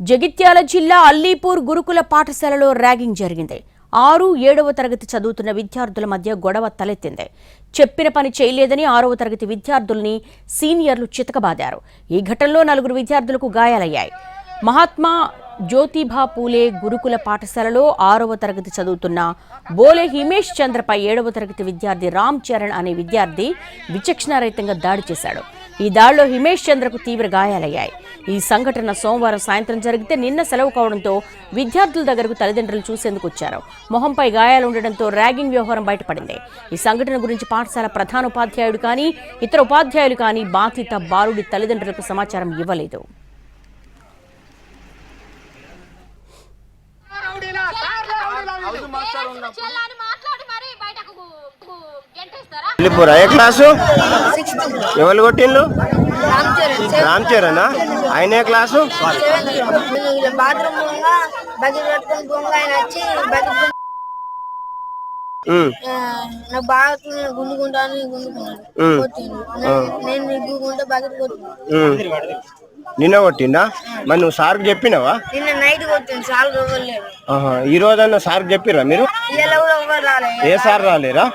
జగిత్యాల జిల్లా అల్లీపూర్ గురుకుల పాఠశాలలో ర్యాగింగ్ జరిగింది. ఆరు ఏడవ తరగతి చదువుతున్న విద్యార్థుల మధ్య గొడవ తలెత్తింది. చెప్పిన పని చేయలేదని ఆరవ తరగతి విద్యార్థుల్ని సీనియర్లు చితకబాదారు. ఈ ఘటనలో నలుగురు విద్యార్థులకు గాయాలయ్యాయి. మహాత్మా జ్యోతిబా పూలే గురుకుల పాఠశాలలో ఆరవ తరగతి చదువుతున్న బోలే హిమేష్ చంద్రపై ఏడవ తరగతి విద్యార్థి రామ్ చరణ్ అనే విద్యార్థి విచక్షణారహితంగా దాడి చేశాడు. ఈ దాడిలో హిమేష్ చంద్రకు తీవ్ర గాయాలయ్యాయి. ఈ సంఘటన సోమవారం సాయంత్రం జరిగితే నిన్న సెలవు కావడంతో విద్యార్థుల దగ్గరకు తల్లిదండ్రులు చూసేందుకు వచ్చారు. మొహంపై గాయాలు ఉండడంతో ర్యాగింగ్ వ్యవహారం బయటపడింది. ఈ సంఘటన గురించి పాఠశాల ప్రధాన ఉపాధ్యాయుడు కానీ ఇతర ఉపాధ్యాయులు కానీ బాధిత బాలుడి తల్లిదండ్రులకు సమాచారం ఇవ్వలేదు. వెళ్ళిపోరా? ఏ క్లాసు? ఎవరు కొట్టిండు రామ్ చరణ్. ఆయన క్లాసు ఇలా బాత్రూమ్ పోగా బకెట్ పట్టుకొని పోగా ఆయన వచ్చి బకెట్ ఉమ్, నా బాగా గుంజుకుంటాను గుంజుకున్నాడు ఉమ్, కొట్టిండు నేను- నేను నిగ్గుకుంటే బకెట్ కొట్టిండు. ఉమ్. నిన్న కొట్టిండా? మరి నువ్వు సార్కి చెప్పినావా? నిన్న నైట్ ఈ రోజన్నా సార్కి చెప్పిరా మీరు? ఏ సార్ రాలేరా.